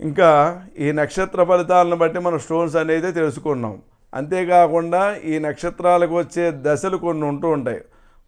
ఇంకా ఈ నక్షత్ర ఫలితాలను బట్టి మనం స్టోన్స్ అనేది తెలుసుకున్నాం. అంతేకాకుండా ఈ నక్షత్రాలకు వచ్చే దశలు కొన్ని ఉంటూ ఉంటాయి.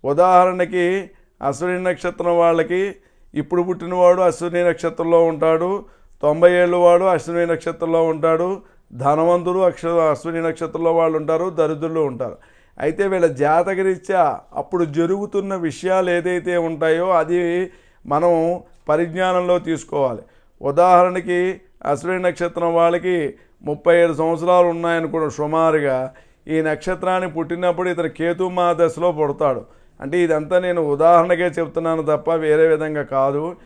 ఉదాహరణకి అశ్విని నక్షత్రం వాళ్ళకి ఇప్పుడు పుట్టినవాడు అశ్విని నక్షత్రంలో ఉంటాడు. తొంభై ఏళ్ళు వాడు అశ్విని నక్షత్రంలో ఉంటాడు. ధనవంతులు అక్ష అశ్విని నక్షత్రంలో వాళ్ళు ఉంటారు దరిద్రులు ఉంటారు. అయితే వీళ్ళ జాతకరీత్యా అప్పుడు జరుగుతున్న విషయాలు ఏదైతే ఉంటాయో అది మనం పరిజ్ఞానంలో తీసుకోవాలి. ఉదాహరణకి అశ్విని నక్షత్రం వాళ్ళకి ముప్పై ఏడు సంవత్సరాలు ఉన్నాయని కూడా సుమారుగా ఈ నక్షత్రాన్ని పుట్టినప్పుడు ఇతను కేతు మా దశలో పుడతాడు. అంటే ఇదంతా నేను ఉదాహరణకే చెప్తున్నాను తప్ప వేరే విధంగా కాదు.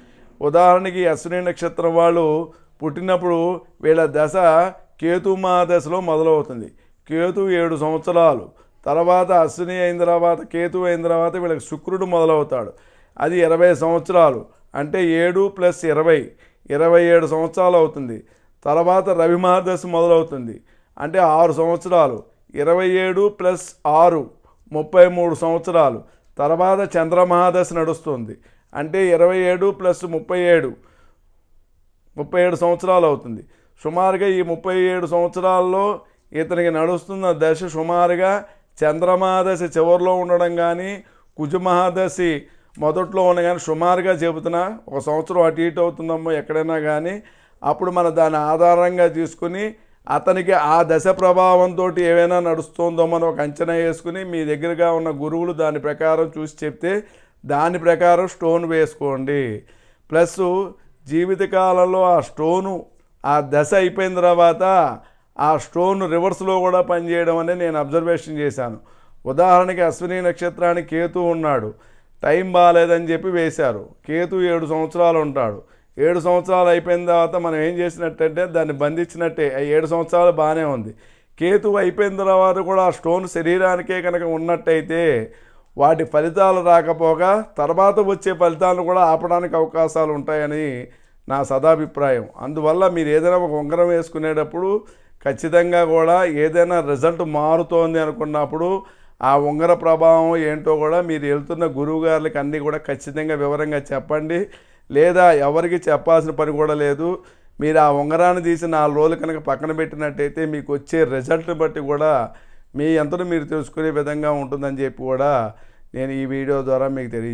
ఉదాహరణకి అశ్విని నక్షత్రం వాళ్ళు పుట్టినప్పుడు వీళ్ళ దశ కేతు మా దశలో మొదలవుతుంది. కేతు ఏడు సంవత్సరాలు. తర్వాత అశ్విని అయిన తర్వాత కేతు అయిన తర్వాత వీళ్ళకి శుక్రుడు మొదలవుతాడు. అది ఇరవై సంవత్సరాలు. అంటే ఏడు ప్లస్ ఇరవై. ఇరవై ఏడు సంవత్సరాలు అవుతుంది. తర్వాత రవి మహర్దశ మొదలవుతుంది. అంటే ఆరు సంవత్సరాలు. ఇరవై ఏడు ప్లస్ ఆరు ముప్పై మూడు సంవత్సరాలు. తర్వాత చంద్రమహాదశ నడుస్తుంది. అంటే ఇరవై ఏడు ప్లస్ ముప్పై ఏడు ముప్పై ఏడు సంవత్సరాలు అవుతుంది. సుమారుగా ఈ ముప్పై ఏడు సంవత్సరాల్లో ఇతనికి నడుస్తున్న దశ సుమారుగా చంద్రమహాదశ చివరిలో ఉండడం కానీ కుజమహాదశి మొదట్లో ఉన్న కానీ సుమారుగా చెబుతున్నా ఒక సంవత్సరం అటు ఇటు అవుతుందమ్మో ఎక్కడైనా కానీ అప్పుడు మన దాని ఆధారంగా తీసుకుని అతనికి ఆ దశ ప్రభావంతో ఏమైనా నడుస్తుందో మనం ఒక అంచనా వేసుకుని మీ దగ్గరగా ఉన్న గురువులు దాని ప్రకారం చూసి చెప్తే దాని ప్రకారం స్టోన్ వేసుకోండి. ప్లస్ జీవితకాలంలో ఆ స్టోను ఆ దశ అయిపోయిన తర్వాత ఆ స్టోన్ రివర్స్లో కూడా పనిచేయడం అనేది నేను అబ్జర్వేషన్ చేశాను. ఉదాహరణకి అశ్విని నక్షత్రానికి కేతు ఉన్నాడు. టైం బాగాలేదని చెప్పి వేశారు. కేతు ఏడు సంవత్సరాలు ఉంటాడు. ఏడు సంవత్సరాలు అయిపోయిన తర్వాత మనం ఏం చేసినట్టంటే దాన్ని బంధించినట్టే. ఏడు సంవత్సరాలు బాగానే ఉంది. కేతు అయిపోయిన తర్వాత కూడా ఆ స్టోన్ శరీరానికే కనుక ఉన్నట్టయితే వాటి ఫలితాలు రాకపోగా తర్వాత వచ్చే ఫలితాలను కూడా ఆపడానికి అవకాశాలు ఉంటాయని నా సదాభిప్రాయం. అందువల్ల మీరు ఏదైనా ఒక ఉంగరం వేసుకునేటప్పుడు ఖచ్చితంగా కూడా ఏదైనా రిజల్ట్ మారుతోంది అనుకున్నప్పుడు ఆ ఉంగర ప్రభావం ఏంటో కూడా మీరు వెళ్తున్న గురువు గారికి అన్నీ కూడా ఖచ్చితంగా వివరంగా చెప్పండి. లేదా ఎవరికి చెప్పాల్సిన పని కూడా లేదు. మీరు ఆ ఉంగరాన్ని తీసి నాలుగు రోజులు కనుక పక్కన పెట్టినట్టయితే మీకు వచ్చే రిజల్ట్ని బట్టి కూడా మీ ఎంతను మీరు తెలుసుకునే విధంగా ఉంటుందని చెప్పి కూడా నేను ఈ వీడియో ద్వారా మీకు తెలియజేస్తాను